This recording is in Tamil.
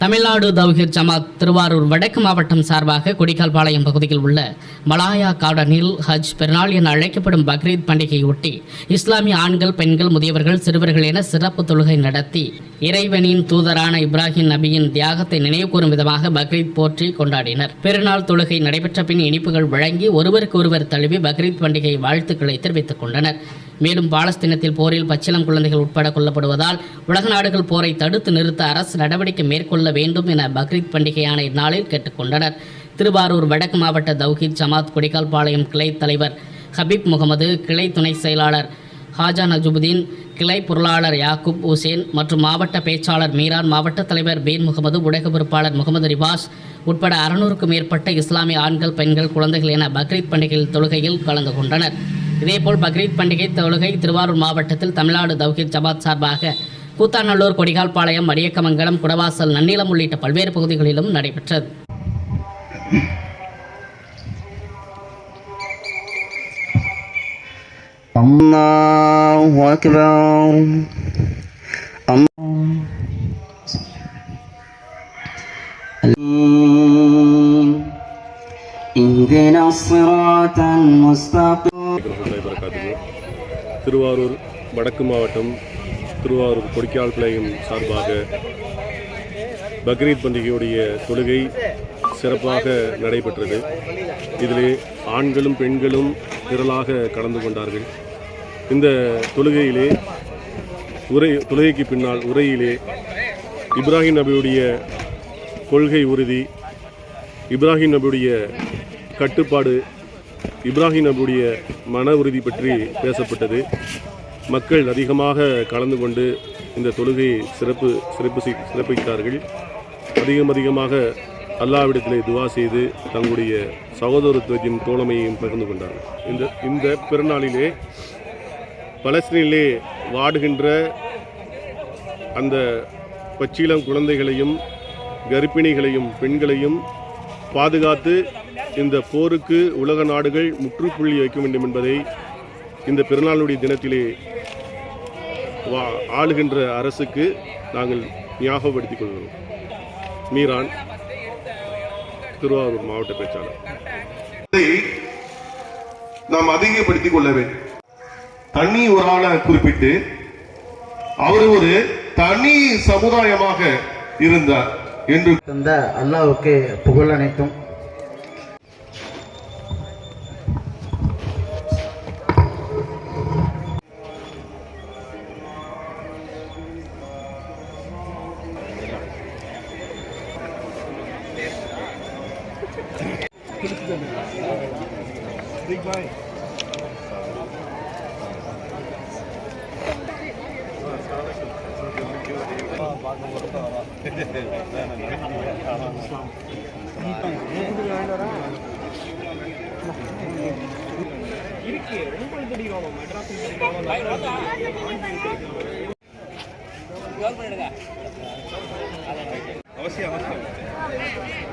தமிழ்நாடு தௌஹிர் ஜமாத் திருவாரூர் வடக்கு மாவட்டம் சார்பாக குடிகால்பாளையம் பகுதியில் உள்ள மலாயா கார்டனில் ஹஜ் பெருநாள் என அழைக்கப்படும் பக்ரீத் பண்டிகையொட்டி இஸ்லாமிய ஆண்கள் பெண்கள் முதியவர்கள் சிறுவர்கள் என சிறப்பு தொழுகை நடத்தி இறைவனின் தூதரான இப்ராஹிம் நபியின் தியாகத்தை நினைவுகூரும் விதமாக பக்ரீத் போற்றி கொண்டாடினர். பெருநாள் தொழுகை நடைபெற்ற பின் இனிப்புகள் வழங்கி ஒருவருக்கு ஒருவர் தழுவி பக்ரீத் பண்டிகை வாழ்த்துக்களை தெரிவித்துக் கொண்டனர். மேலும் பாலஸ்தீனத்தில் போரில் பச்சிளம் குழந்தைகள் உட்பட கொல்லப்படுவதால் உலக நாடுகள் போரை தடுத்து நிறுத்த அரசு நடவடிக்கை மேற்கொள்ள வேண்டும் என பக்ரீத் பண்டிகையான இந்நாளில் கேட்டுக்கொண்டனர். திருவாரூர் வடக்கு மாவட்ட தௌஹீத் ஜமாத் கொடிக்கால்பாளையம் கிளை தலைவர் ஹபீப் முகமது கிளை துணை செயலாளர் ஹாஜா நஜுபுதீன் கிளை பொருளாளர் யாக்குப் ஹுசேன் மற்றும் மாவட்ட பேச்சாளர் மீரான் மாவட்ட தலைவர் பீன் முகமது ஊடக பொறுப்பாளர் முகமது ரிவாஸ் உட்பட அறுநூறுக்கும் மேற்பட்ட இஸ்லாமிய ஆண்கள் பெண்கள் குழந்தைகள் என பக்ரீத் பண்டிகையில் தொழுகையில் கலந்து கொண்டனர். இதேபோல் பக்ரீத் பண்டிகை தொழுகை திருவாரூர் மாவட்டத்தில் தமிழ்நாடு தௌஹீத் ஜமாத் சார்பாக கூத்தாநல்லூர் கொடிகால்பாளையம் மடியக்கமங்கலம் குடவாசல் நன்னிலம் உள்ளிட்ட பல்வேறு பகுதிகளிலும் நடைபெற்றது الله أكبر திருவாரூர் வடக்கு மாவட்டம் திருவாரூர் கொடிக்கால் பிள்ளையும் சார்பாக பக்ரீத் பண்டிகையுடைய தொழுகை சிறப்பாக நடைபெற்றது. இதிலே ஆண்களும் பெண்களும் திரளாக கலந்து கொண்டார்கள். இந்த தொழுகையிலே உரை தொழுகைக்கு பின்னால் உரையிலே இப்ராஹிம் நபியுடைய கொள்கை உறுதி இப்ராஹிம் நபியுடைய கட்டுப்பாடு இப்ராஹிம் நபியுடைய மன உறுதி பற்றி பேசப்பட்டது. மக்கள் அதிகமாக கலந்து கொண்டு இந்த தொழுகையை சிறப்பு சிறப்பு சிறப்பித்தார்கள் அதிகம் அதிகமாக அல்லாவிடத்திலே துவா செய்து தங்களுடைய சகோதரத்துவத்தின் தோழமையையும் பகிர்ந்து கொண்டார்கள். இந்த இந்த பிறநாளிலே பலஸ்தீனிலே வாடுகின்ற அந்த பச்சிளம் குழந்தைகளையும் கர்ப்பிணிகளையும் பெண்களையும் பாதுகாத்து இந்த போருக்கு உலக நாடுகள் முற்றுப்புள்ளி வைக்க வேண்டும் என்பதை இந்த பிறநாளுடைய தினத்திலே வா ஆளுகின்ற அரசுக்கு நாங்கள் ஞாபகப்படுத்திக் கொள்கிறோம். மீரான் திருவாரூர் மாவட்ட பேச்சாளர். இதை நாம் அதிகப்படுத்திக் கொள்ள வேண்டும். தனி ஒரு ஆளை குறிப்பிட்டு அவர் ஒரு தனி சமுதாயமாக இருந்தார் என்று தந்த அல்லாவுக்கு புகழ் அனைத்தும். Big bite. அவசியம் அவசியம்